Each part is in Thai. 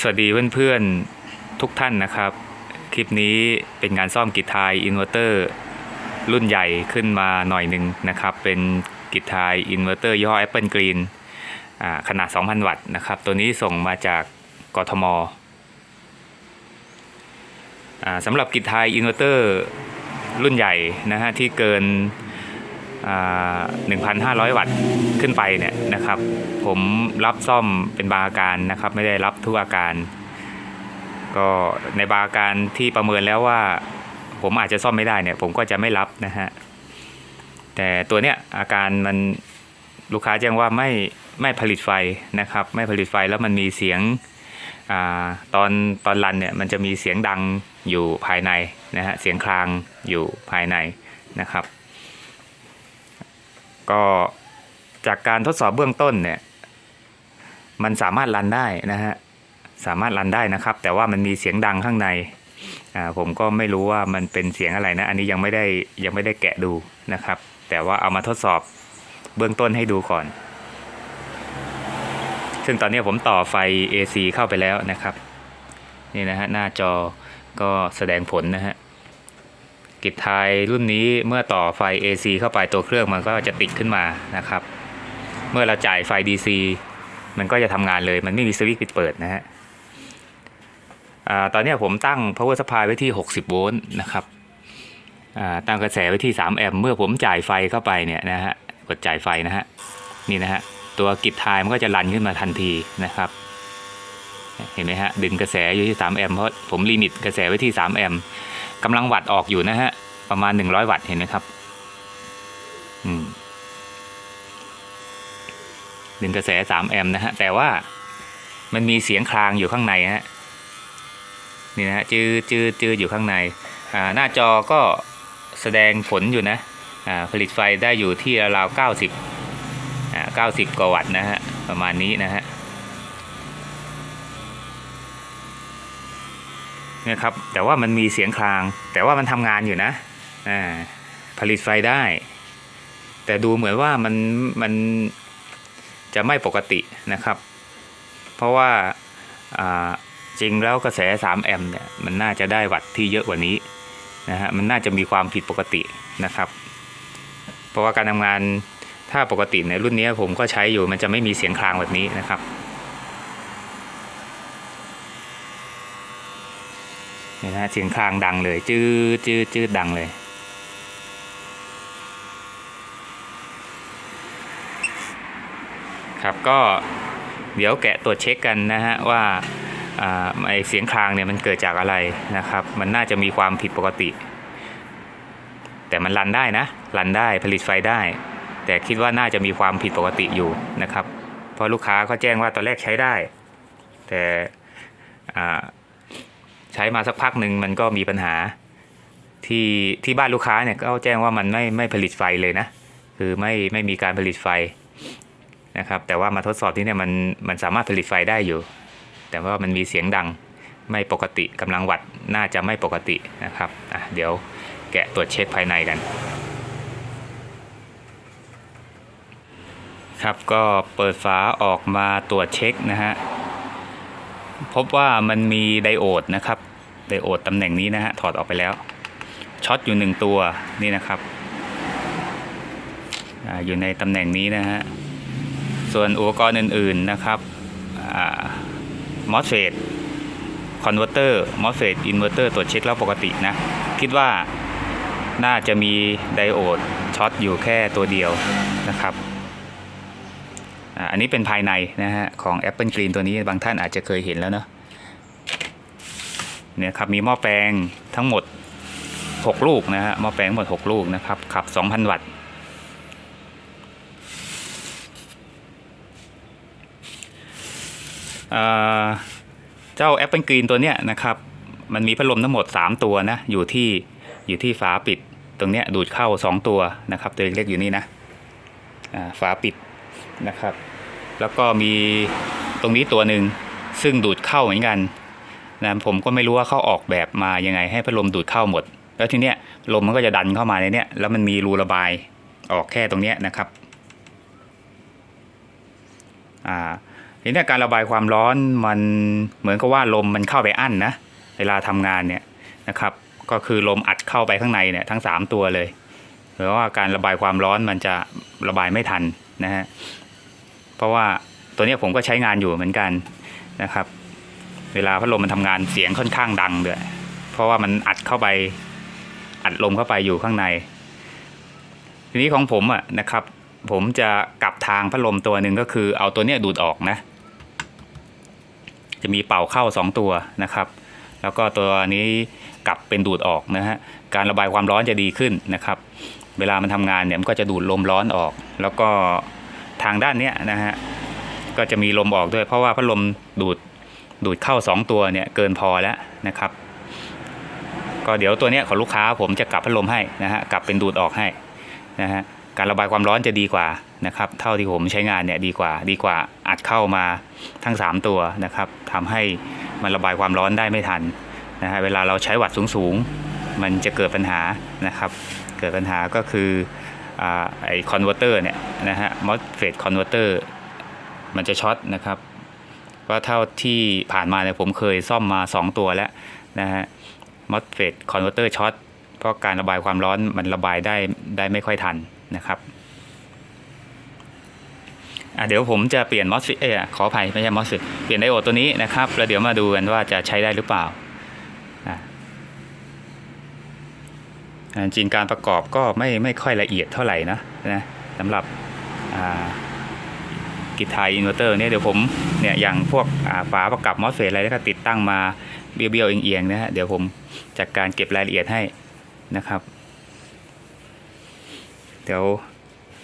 สวัสดีเพื่อนๆทุกท่านนะครับ คลิปนี้เป็นงานซ่อมกิจทายอินเวอร์เตอร์รุ่นใหญ่ขึ้นมาหน่อยหนึ่งนะครับ เป็นกิจทายอินเวอร์เตอร์ยี่ห้อ Apple Green ขนาด 2,000 วัตต์นะครับ ตัวนี้ส่งมาจากกทมสำหรับกิจทายอินเวอร์เตอร์รุ่นใหญ่นะฮะที่เกิน 1,500 วัตต์ขึ้นไปเนี่ยนะครับ ผมรับซ่อมเป็นบางอาการนะครับ ไม่ได้รับทุกอาการ ก็ในบางอาการที่ประเมินแล้วว่า ผมอาจจะซ่อมไม่ได้เนี่ยผมก็จะไม่รับนะฮะแต่ตัวเนี้ยอาการมันลูกค้าแจ้งว่าไม่ไม่ผลิตไฟนะครับ ไม่ผลิตไฟแล้วมันมีเสียงอาตอนตอนรันเนี่ยมันจะมีเสียงดังอยู่ภายในนะฮะเสียงคลางอยู่ภายในนะครับ ก็จากการทดสอบเบื้องต้นเนี่ย มันสามารถรันได้นะฮะ สามารถรันได้นะครับ แต่ว่ามันมีเสียงดังข้างใน อ่า ผมก็ไม่รู้ว่ามันเป็นเสียงอะไรนะ อันนี้ยังไม่ได้ยังไม่ได้แกะดูนะครับ แต่ว่าเอามาทดสอบเบื้องต้นให้ดูก่อน ซึ่งตอนนี้ผมต่อไฟ AC เข้าไปแล้วนะครับ นี่นะฮะหน้าจอก็แสดงผลนะฮะ กิจไทยรุ่นนี้เมื่อต่อไฟ AC เข้าไปตัวเครื่องมันก็จะติดขึ้นมานะครับ เมื่อเราจ่ายไฟ DC มันก็จะทำงานเลย มันไม่มีสวิตช์ปิดเปิดนะฮะตอนนี้ผมตั้ง power supply ไว้ที่ 60 โวลต์นะครับตั้งกระแสไว้ที่ 3 แอมป์เมื่อผมจ่ายไฟเข้าไปเนี่ยนะฮะกดจ่ายไฟนะฮะนี่นะฮะตัวกิจไทยมันก็จะรันขึ้นมาทันทีนะครับ เห็นไหมฮะดึงกระแสอยู่ที่ 3 แอมป์เพราะผมลิมิตกระแสไว้ที่ 3 แอมป์ กำลังวัตต์ออกอยู่นะฮะ ประมาณ 100 วัตต์เห็นไหมครับอืมดึงกระแส 3 แอมป์นะฮะ แต่ว่ามันมีเสียงคลางอยู่ข้างในฮะนี่นะฮะจืดจืดจืดอยู่ข้างในอ่าหน้าจอก็แสดงผลอยู่นะอ่าผลิตไฟได้อยู่ที่ราวๆ90อ่า90 กว่าวัตต์นะฮะ ประมาณนี้นะฮะ นี่ยครับ แต่ว่ามันมีเสียงคลาง แต่ว่ามันทำงานอยู่นะอ่าผลิตไฟได้ แต่ดูเหมือนว่ามันมันจะไม่ปกตินะครับ เพราะว่าอ่าจริงแล้วกระแส 3 แอมป์เนี่ยมันน่าจะได้วัตต์ที่เยอะกว่านี้นะฮะมันน่าจะมีความผิดปกตินะครับ เพราะว่าการทำงานถ้าปกติในรุ่นนี้ผมก็ใช้อยู่มันจะไม่มีเสียงคลางแบบนี้นะครับ นี่นะเสียงคลางดังเลย จื้อจื้อจื้อดังเลยครับก็เดี๋ยวแกะตรวจเช็คกันนะฮะว่าอ่าไอเสียงคลางเนี่ยมันเกิดจากอะไรนะครับ มันน่าจะมีความผิดปกติ แต่มันรันได้นะรันได้ผลิตไฟได้ แต่คิดว่าน่าจะมีความผิดปกติอยู่นะครับ เพราะลูกค้าเขาแจ้งว่าตอนแรกใช้ได้ แต่อ่า ใช้มาสักพักหนึ่งมันก็มีปัญหา ที่ที่บ้านลูกค้าเนี่ยก็แจ้งว่ามันไม่ไม่ผลิตไฟเลยนะ คือไม่ไม่มีการผลิตไฟนะครับ แต่ว่ามาทดสอบที่เนี่ยมันมันสามารถผลิตไฟได้อยู่ แต่ว่ามันมีเสียงดังไม่ปกติกำลังวัดน่าจะไม่ปกตินะครับอะเดี๋ยวแกะตรวจเช็คภายในกัน ครับก็เปิดฝาออกมาตรวจเช็คนะฮะ พบว่ามันมีไดโอดนะครับไดโอดตำแหน่งนี้นะฮะถอดออกไปแล้วช็อตอยู่หนึ่งตัวนี่นะครับออยู่ในตำแหน่งนี้นะฮะส่วนอุปกรณ์อื่นๆนะครับมอสเฟตคอนเวอร์เตอร์มอสเฟตอินเวอร์เตอร์ตรวจเช็คแล้วปกตินะ คิดว่าน่าจะมีไดโอดช็อตอยู่แค่ตัวเดียวนะครับ อันนี้เป็นภายในนะฮะของ Apple Green ตัวนี้บางท่านอาจจะเคยเห็นแล้วเนาะเนี่ยครับมีหม้อแปลงทั้งหมด 6 ลูกนะฮะหม้อแปลงทั้งหมด 6 ลูกนะครับขับ 2,000 วัตต์เจ้า Apple Green ตัวเนี้ยนะครับมันมีพัดลมทั้งหมด 3 ตัวนะอยู่ที่อยู่ที่ฝาปิด ตรงเนี้ยดูดเข้า 2 ตัวนะครับตัวเล็กๆอยู่นี่นะฝาปิด นะครับ แล้วก็มีตรงนี้ตัวหนึ่งซึ่งดูดเข้าเหมือนกันนะผมก็ไม่รู้ว่าเขาออกแบบมายังไงให้พัดลมดูดเข้าหมด แล้วทีเนี้ยลมมันก็จะดันเข้ามาในเนี้ยแล้วมันมีรูระบายออกแค่ตรงเนี้ยนะครับอ่าทีนี้การระบายความร้อนมันเหมือนกับว่าลมมันเข้าไปอั้นนะเวลาทำงานเนี่ยนะครับ ก็คือลมอัดเข้าไปข้างในเนี่ยทั้ง 3 ตัวเลยหรือว่าการระบายความร้อนมันจะระบายไม่ทันนะฮะ เพราะว่าตัวนี้ผมก็ใช้งานอยู่เหมือนกันนะครับ เวลาพัดลมมันทำงานเสียงค่อนข้างดังด้วยเพราะว่ามันอัดเข้าไปอัดลมเข้าไปอยู่ข้างใน ทีนี้ของผมอะนะครับ ผมจะกลับทางพัดลมตัวหนึ่งก็คือเอาตัวเนี้ยดูดออกนะ จะมีเป่าเข้า 2 ตัวนะครับ แล้วก็ตัวนี้กลับเป็นดูดออกนะฮะการระบายความร้อนจะดีขึ้นนะครับ เวลามันทำงานเนี่ยมันก็จะดูดลมร้อนออก แล้วก็ ทางด้านเนี้ยนะฮะก็จะมีลมออกด้วย เพราะว่าพัดลมดูดดูดเข้า 2 ตัวเนี่ยเกินพอแล้วนะครับ ก็เดี๋ยวตัวเนี้ยของลูกค้าผมจะกลับพัดลมให้นะฮะกลับเป็นดูดออกให้นะฮะการระบายความร้อนจะดีกว่านะครับ เท่าที่ผมใช้งานเนี่ยดีกว่า ดีกว่าอัดเข้ามาทั้ง 3 ตัวนะครับทำให้มันระบายความร้อนได้ไม่ทันนะฮะเวลาเราใช้วัดสูงๆ มันจะเกิดปัญหานะครับ เกิดปัญหาก็คือ ไอคอนเวอร์เตอร์เนี่ยนะฮะมอสเฟตคอนเวอร์เตอร์มันจะช็อตนะครับว่าเท่าที่ผ่านมาเนี่ยผมเคยซ่อมมา 2 ตัวแล้วนะฮะมอสเฟตคอนเวอร์เตอร์ช็อตเพราะการระบายความร้อนมันระบายได้ได้ไม่ค่อยทันนะครับเดี๋ยวผมจะเปลี่ยนมอสเฟตเออขออภัยไม่ใช่มอสเฟตเปลี่ยนไดโอดตัวนี้นะครับ แล้วเดี๋ยวมาดูกันว่าจะใช้ได้หรือเปล่าอะอะ จริงการประกอบก็ไม่ไม่ค่อยละเอียดเท่าไหร่นะนะสำหรับกิทายอินเวอร์เตอร์เนี่ยเดี๋ยวผมเนี่ยอย่างพวกฝาประกับมอสเฟตอะไรก็ติดตั้งมาเบี้ยวๆเอียงๆนะฮะเดี๋ยวผมจัดการเก็บรายละเอียดให้นะครับ เดี๋ยว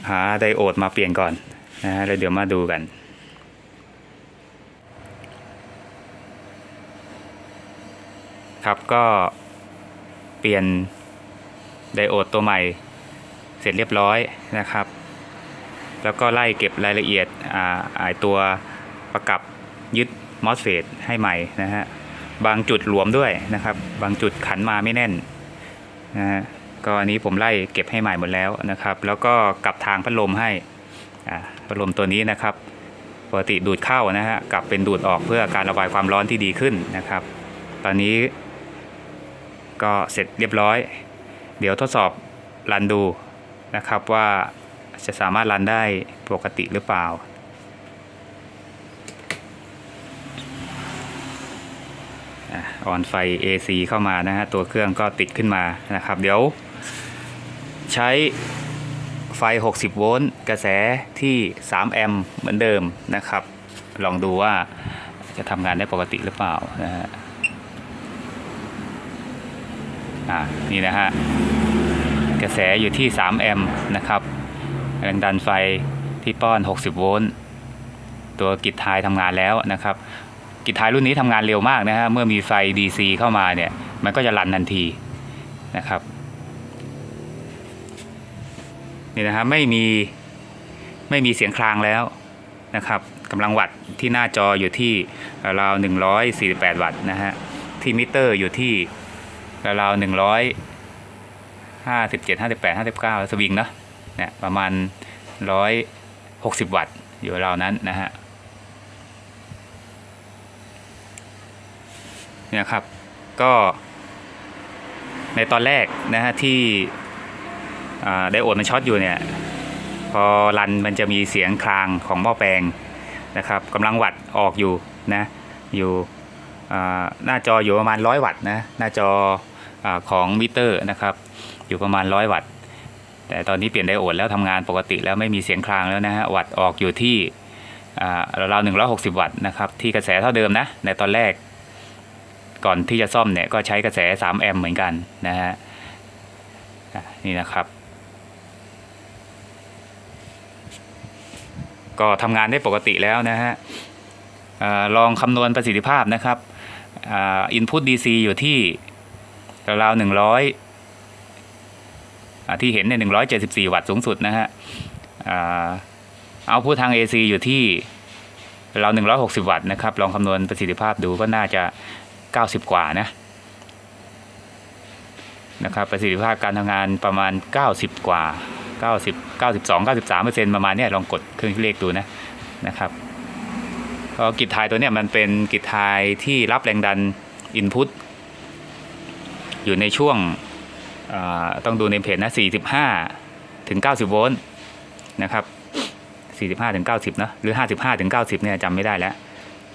หาไดโอดมาเปลี่ยนก่อนนะฮะแล้วเดี๋ยวมาดูกันครับก็เปลี่ยน ไดโอดตัวใหม่เสร็จเรียบร้อยนะครับ แล้วก็ไล่เก็บรายละเอียดอ่าตัวประกับยึดมอสเฟตให้ใหม่นะฮะบางจุดหลวมด้วยนะครับ บางจุดขันมาไม่แน่นนะฮะก็อันนี้ผมไล่เก็บให้ใหม่หมดแล้วนะครับ แล้วก็กลับทางพัดลมให้อ่าพัดลมตัวนี้นะครับปกติดูดเข้านะฮะกลับเป็นดูดออกเพื่อการระบายความร้อนที่ดีขึ้นนะครับ ตอนนี้ก็เสร็จเรียบร้อย เดี๋ยวทดสอบรันดูนะครับว่าจะสามารถรันได้ปกติหรือเปล่า ออนไฟ AC เข้ามานะฮะ ตัวเครื่องก็ติดขึ้นมานะครับ เดี๋ยวใช้ไฟ 60 โวลต์ กระแสที่ 3 แอมป์เหมือนเดิมนะครับ ลองดูว่าจะทำงานได้ปกติหรือเปล่านะฮะ อ่า นี่นะฮะ กระแสอยู่ที่ 3 แอมป์นะครับ แรงดันไฟที่ป้อน 60 โวลต์ ตัวกิจทายทำงานแล้วนะครับ กิจทายรุ่นนี้ทำงานเร็วมากนะฮะ เมื่อมีไฟ DC เข้ามาเนี่ย มันก็จะรันทันทีนะครับ นี่นะฮะไม่มีไม่มีเสียงคลางแล้วนะครับกำลังวัตต์ที่หน้าจออยู่ที่ราว 148 วัตต์นะฮะ ที่มิเตอร์อยู่ที่ราว ๆ157 58 59สวิงเนอะเนี่ยประมาณ160วัตต์อยู่ราวนั้นนะฮะเนี่ยครับก็ในตอนแรกนะฮะที่อ่าไดโอดมันช็อตอยู่เนี่ยพอรันมันจะมีเสียงคลางของหม้อแปลงนะครับกำลังวัดออกอยู่นะอยู่อ่าหน้าจออยู่ประมาณ 100 วัตต์นะหน้าจออาของมิเตอร์นะครับ อยู่ประมาณ100วัตต์ แต่ตอนนี้เปลี่ยนไดโอดแล้วทำงานปกติแล้วไม่มีเสียงคลางแล้วนะฮะ วัดออกอยู่ที่อ่าราวๆ160วัตต์นะครับ ที่กระแสเท่าเดิมนะ ในตอนแรก ก่อนที่จะซ่อมเนี่ยก็ใช้กระแส 3 แอมป์เหมือนกันนะฮะ นี่นะครับ ก็ทำงานได้ปกติแล้วนะฮะลองคำนวณประสิทธิภาพนะครับอินพุต DC อยู่ที่ราวหนึ่งร้อย ที่เห็นเนี่ยหนึ่งร้อยเจ็ดสิบสี่วัตต์สูงสุดนะฮะเอาพุททาง AC อยู่ที่เราหนึ่งร้อยหกสิบวัตต์นะครับ ลองคำนวณประสิทธิภาพดูก็น่าจะ 90 กว่านะนะครับประสิทธิภาพการทำงานประมาณ 90 กว่า 90 92 93เปอร์เซ็นต์ประมาณนี้ลองกดเครื่องคิดเลขดูนะนะครับก็กิจทายตัวเนี้ยมันเป็นกิจทายที่รับแรงดันอินพุตอยู่ในช่วง ต้องดูในเพจนะ 45 ถึง 90 โวลต์นะครับ 45 ถึง 90 นะ หรือ 55 ถึง 90 เนี่ยจำไม่ได้แล้ว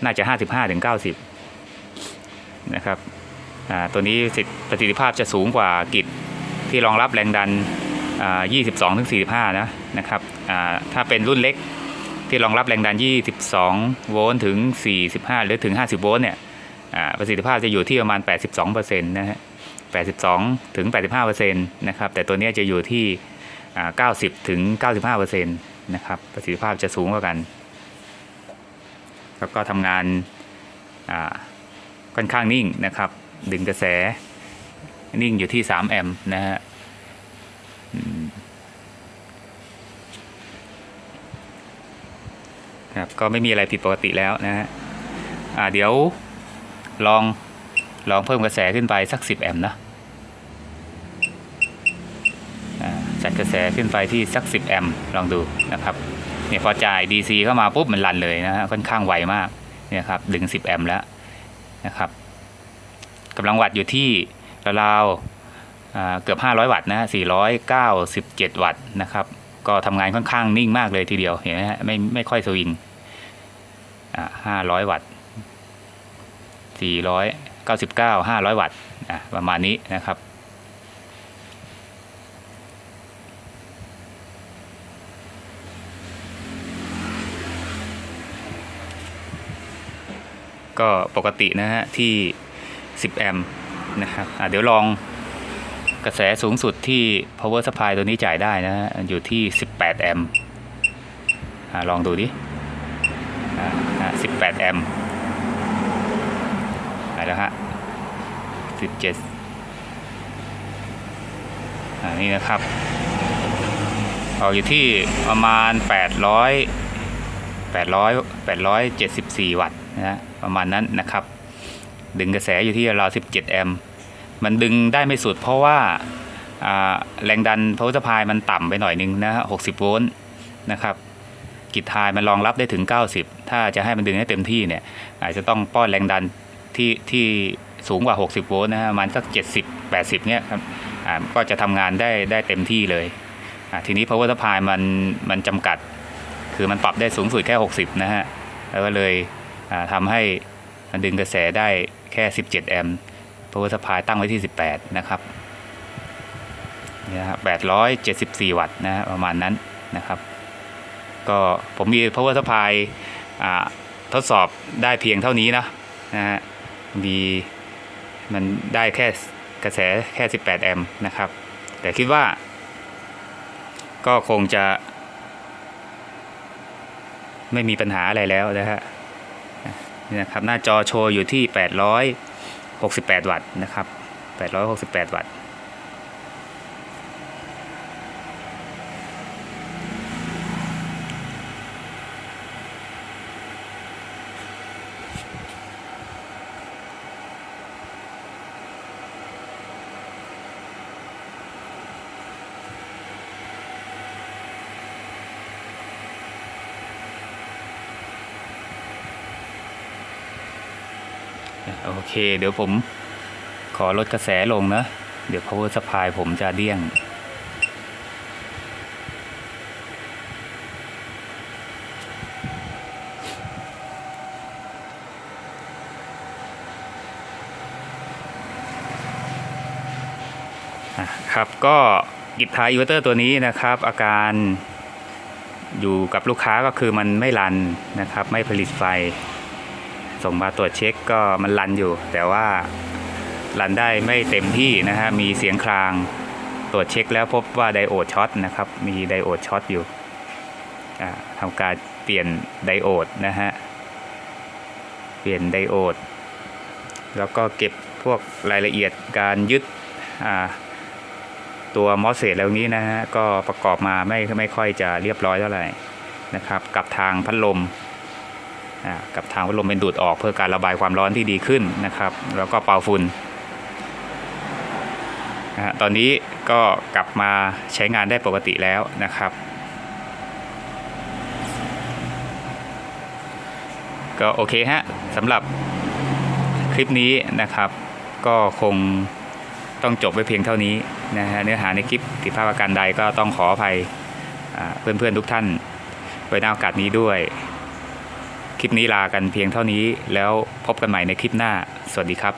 น่าจะ 55 ถึง 90 นะครับตัวนี้ประสิทธิภาพจะสูงกว่ากิจที่รองรับแรงดัน 22 ถึง 45 นะนะครับ ถ้าเป็นรุ่นเล็กที่รองรับแรงดัน 22 โวลต์ถึง 45 หรือถึง 50 โวลต์เนี่ยประสิทธิภาพจะอยู่ที่ประมาณ 82%นะฮะ 82 ถึง 85%นะครับแต่ตัวนี้จะอยู่ที่อ่า90 ถึง 95%นะครับประสิทธิภาพจะสูงกว่ากัน แล้วก็ทำงานค่อนข้างนิ่งนะครับ ดึงกระแสนิ่งอยู่ที่ 3 แอมป์นะฮะครับก็ไม่มีอะไรผิดปกติแล้วนะฮะเดี๋ยวลอง ลองเพิ่มกระแสขึ้นไปสัก 10 แอมป์นะจัดกระแสขึ้นไปที่สัก 10 แอมป์ลองดูนะครับเนี่ยพอจ่าย DC เข้ามาปุ๊บมันรันเลยนะฮะค่อนข้างไวมากเนี่ยครับดึง 10 แอมป์แล้วนะครับกำลังวัตต์อยู่ที่ราวๆเกือบ 500 วัตต์นะฮะ497 วัตต์นะครับก็ทำงานค่อนข้างนิ่งมากเลยทีเดียวเห็นไหมฮะไม่ไม่ค่อยสวิงอ่าห้าร้อยวัตต์สี่ ร้อยเก้าสิบเก้าห้าร้อยวัตต์ประมาณนี้นะครับก็ปกตินะฮะที่ 10 แอมป์นะครับเดี๋ยวลองกระแสสูงสุดที่ power supply ตัวนี้จ่ายได้นะฮะอยู่ที่ 18 แอมป์ลองดูดิ18 แอมป์ แล้วฮะ17อ่านี่นะครับ ออกอยู่ที่ประมาณ 800 800 874 วัตต์นะฮะประมาณนั้นนะครับ ดึงกระแสอยู่ที่ราว17 แอมป์มันดึงได้ไม่สุดเพราะว่าแรงดัน power supply มันต่ำไปหน่อยนึงนะฮะ60 โวลต์นะครับกิจทายมันรองรับได้ถึง 90 ถ้าจะให้มันดึงให้เต็มที่เนี่ยอาจจะต้องป้อนแรงดัน ที่ที่สูงกว่า 60 โวลต์นะฮะประมาณสัก 70 80 เนี่ยครับอ่าก็จะทำงานได้ได้เต็มที่เลยอ่าทีนี้ power supply มันมันจำกัด คือมันปรับได้สูงสุดแค่ 60 นะฮะ แล้วก็เลยอ่าทำให้มันดึงกระแสได้แค่ 17 แอมป์ power supply ตั้งไว้ที่ 18 นะครับนี่ยครับ874 วัตต์นะฮะประมาณนั้นนะครับ ก็ผมมี power supply อ่าทดสอบได้เพียงเท่านี้นะนะฮะ มีมันได้แค่กระแสแค่ 18 แอมป์นะครับ แต่คิดว่า ก็คงจะ ไม่มีปัญหาอะไรแล้วนะฮะนี่นะครับหน้าจอโชว์อยู่ที่ 868 วัตต์นะครับ 868 วัตต์ โอ เคเดี๋ยวผมขอลดกระแสลงนะ เดี๋ยว power supply ผมจะเดี้ยง ครับก็กิจทายอินเวอร์เตอร์ตัวนี้นะครับ อาการอยู่กับลูกค้าก็คือมันไม่รันนะครับ ไม่ผลิตไฟ ส่งมาตรวจเช็คก็มันรันอยู่ แต่ว่ารันได้ไม่เต็มที่นะฮะ มีเสียงคลางตรวจเช็คแล้วพบว่าไดโอดช็อตนะครับ มีไดโอดช็อตอยู่ทำการเปลี่ยนไดโอดนะฮะ เปลี่ยนไดโอด แล้วก็เก็บพวกรายละเอียดการยึดตัวมอสเซตแล้วนี้นะฮะ ก็ประกอบมาไม่ไม่ค่อยจะเรียบร้อยเท่าไหร่นะครับ กับทางพัดลม กับทางพัดลมเป็นดูดออกเพื่อการระบายความร้อนที่ดีขึ้นนะครับ แล้วก็เป่าฝุ่นตอนนี้ก็กลับมาใช้งานได้ปกติแล้วนะครับ ก็โอเคฮะสำหรับคลิปนี้นะครับ ก็คงต้องจบไว้เพียงเท่านี้นะฮะเนื้อหาในคลิปผิดพลาดประการใดก็ต้องขออภัยเพื่อนๆทุกท่านไว้ในโอกาสนี้ด้วย คลิปนี้ลากันเพียงเท่านี้แล้วพบกันใหม่ในคลิปหน้า สวัสดีครับ